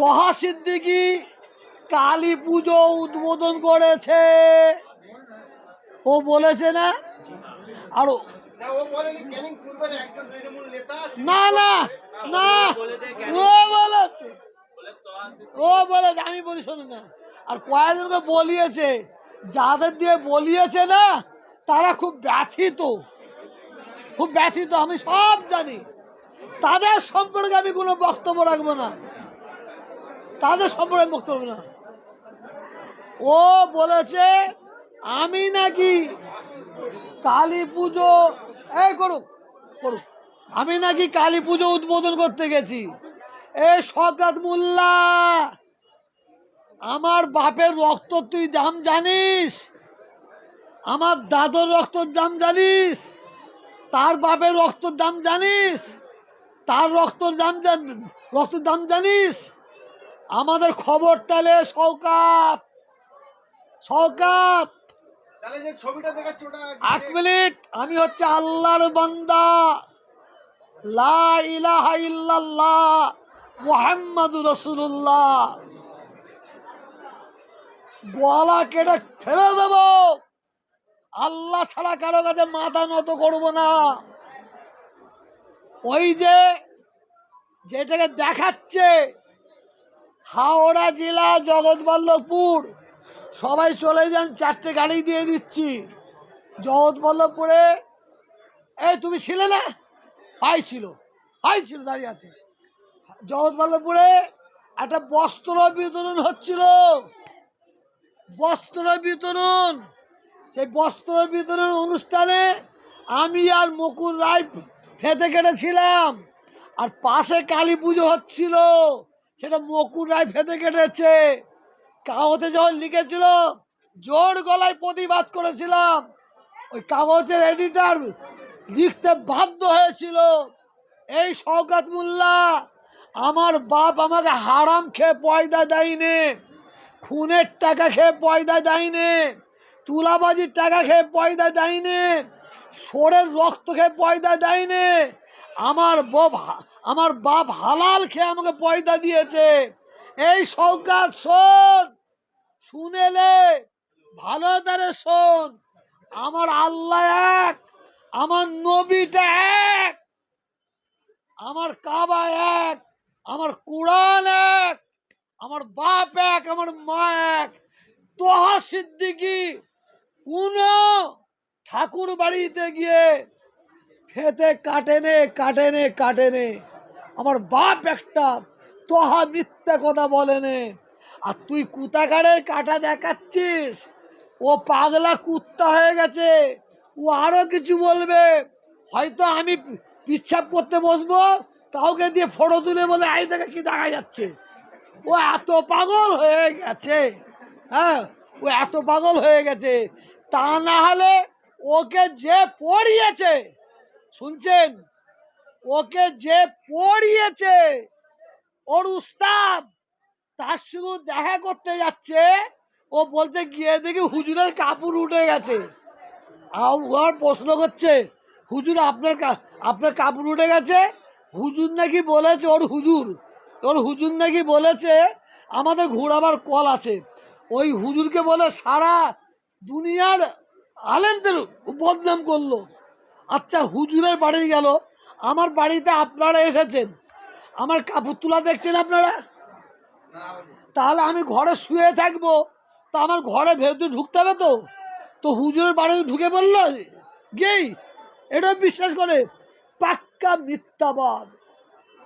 তহা সিদ্দিকি কালী পুজো উদ্বোধন করেছে। ও বলেছে না? আর না না না ও বলেছে। ও বলেছে আমি বলি শোনো না আর কয়েকজনকে বলিয়েছে যাদের দিয়ে বলিয়েছে না তারা খুব ব্যথিত। খুব ব্যথিত আমি সব জানি। তাদের সম্পর্কে আমি কোনো বক্তব্য রাখব না। তাদের সম্পর্কে আমি বক্তব্য না। ও বলেছে, আমি নাকি কালী পুজো এই, করুক করুক। আমি নাকি কালী পুজো উদ্বোধন করতে গেছি। এ শকাত মোল্লা, আমার বাপের রক্ত তুই দাম জানিস? আমার দাদর রক্তর দাম জানিস? তার বাপের রক্তর দাম জানিস? তার রক্তর দাম রক্তর দাম জানিস? আমাদের খবর টালে দেখাচ্ছি ওটা এক মিনিট আমি হচ্ছে আল্লাহর বান্দা। লা ইলাহা ইল্লাল্লাহ মুহাম্মাদুর রাসূলুল্লাহ। গলা কেটে ফেলে দেব। আল্লাহ ছাড়া কারও কাছে মাথা নত করব না। ওই যে যেটাকে দেখাচ্ছে হাওড়া জেলা জগৎবল্লভপুর। সবাই চলে যান, চারটে গাড়ি দিয়ে দিচ্ছি। জগৎবল্লভপুরে। এই, তুমি ছিলে না? ভাই ছিল ভাই ছিল, দাঁড়িয়ে আছে। জগৎবল্লভপুরে একটা বস্ত্র বিতরণ হচ্ছিল। বস্ত্র বিতরণ। সেই বস্ত্র বিতরণ অনুষ্ঠানে আমি আর মুকুল রায় ফেতে কেটেছিলাম। আর পাশে কালী পুজো হচ্ছিল। সেটা মুকুল রায় ফেতে কেটেছে। কাগজে যখন লিখেছিল, জোর গলায় প্রতিবাদ করেছিলাম। ওই কাগজের এডিটার লিখতে বাধ্য হয়েছিল, এই শওকাত মোল্লা, আমার বাপ আমাকে হারাম খেয়ে পয়দা দেয়নি, খুনের টাকা খেয়ে পয়দা দেয়নি, তুলাবাজির টাকা খেয়ে পয়দা দেয়নি, সোরের রক্ত খেয়ে পয়দা দেয়নি, আমার বাপ আমার বাপ হালাল খেয়ে আমাকে পয়দা দিয়েছে। এই সৌকাত শোন শুনেলে ভালো তারে শোন। আমার আল্লাহ এক, আমার নবীটা এক, আমার কাবা এক, আমার কোরআন এক, আমার বাপ এক, আমার মা এক। তোহা সিদ্দিকি কোন ঠাকুর বাড়িতে গিয়ে খেতে কাটেনে কাটেনে কাটেনে। আমার বাপ একটা তোহা মিথ্যা কথা বলেনে। আর তুই কুতাগাড়ের কাটা দেখাচ্ছিস? ও পাগলা কুত্তা হয়ে গেছে। ও আরও কিছু বলবে। হয়তো আমি পিচ্ছাপ করতে বসবো, কাউকে দিয়ে ফটো তুলে বলে আই দেখে কি দেখা যাচ্ছে? ও এত পাগল হয়ে গেছে। হ্যাঁ ও এত পাগল হয়ে গেছে। তা না হলে ওকে যে পড়িয়েছে। শুনছেন? ওকে যে পড়িয়েছে, ওর উস্তাদ, তার শুধু দেখা করতে যাচ্ছে, ও বলতে গিয়ে দেখি হুজুরের কাপড় উঠে গেছে। আর প্রশ্ন করছে, হুজুর আপনার আপনার কাপড় উঠে গেছে? হুজুর নাকি বলেছে, ওর হুজুর ওর হুজুর নাকি বলেছে, আমাদের ঘোরাবার কল আছে। ওই হুজুরকে বলে, সারা দুনিয়ার আলেমদের বদনাম করল। আচ্ছা হুজুরের বাড়ি গেল। আমার বাড়িতে আপনারা এসেছেন। আমার কাপড় তোলা দেখছেন আপনারা? তাহলে আমি ঘরে শুয়ে থাকব। তা আমার ঘরে ভেতরে ঢুকতে হবে তো। তো হুজুরের বাড়িতে ঢুকে বলল, গেই, এটা বিশ্বাস করে, পাক্কা মিথ্যাবাদ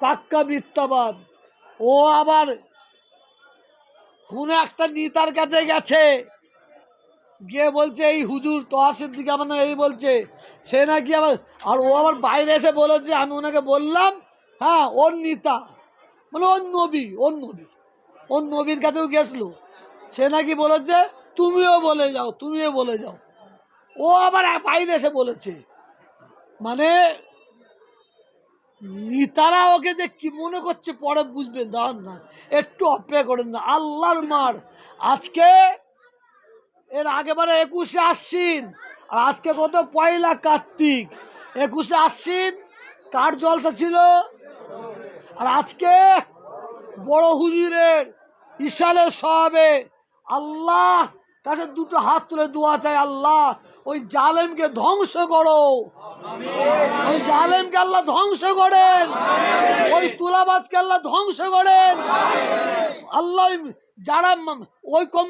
পাক্কা মিথ্যাবাদ। ও আবার কোনো একটা নেতার কাছে গেছে। গিয়ে বলছে, এই হুজুর তহাসের দিকে আমার নামে এই বলছে। সে নাকি আবার, আর ও আবার বাইরে এসে বলেছে, আমি ওনাকে বললাম হ্যাঁ ওর নেতা। মানে ওর নবী ওর নবী, ওর নবীর কাছেও গেছিল। সে নাকি বলেছে, তুমিও বলে যাও, তুমিও বলে যাও। ও আবার বাইরে এসে বলেছে। মানে নেতারা ওকে যে কি মনে করছে, পরে বুঝবেন দাঁড়ান না, একটু অপেক্ষা করেন না, আল্লাহর মার। আজকে এর আগেবারে একুশে আশ্বিন, আর আজকে কত? পয়লা কার্তিক। একুশে আশ্বিন, কার জলসা ছিল? আর আজকে বড় হুজুরের ইশালের সবে আল্লাহ, কাছে দুটো হাত তুলে দোয়া চাই আল্লাহ, ওই জালেমকে ধ্বংস করো। ওই জালেমকে আল্লাহ ধ্বংস করেন। ওই তুলাবাজকে আল্লাহ ধ্বংস করেন। আল্লাহ যারা ওই কম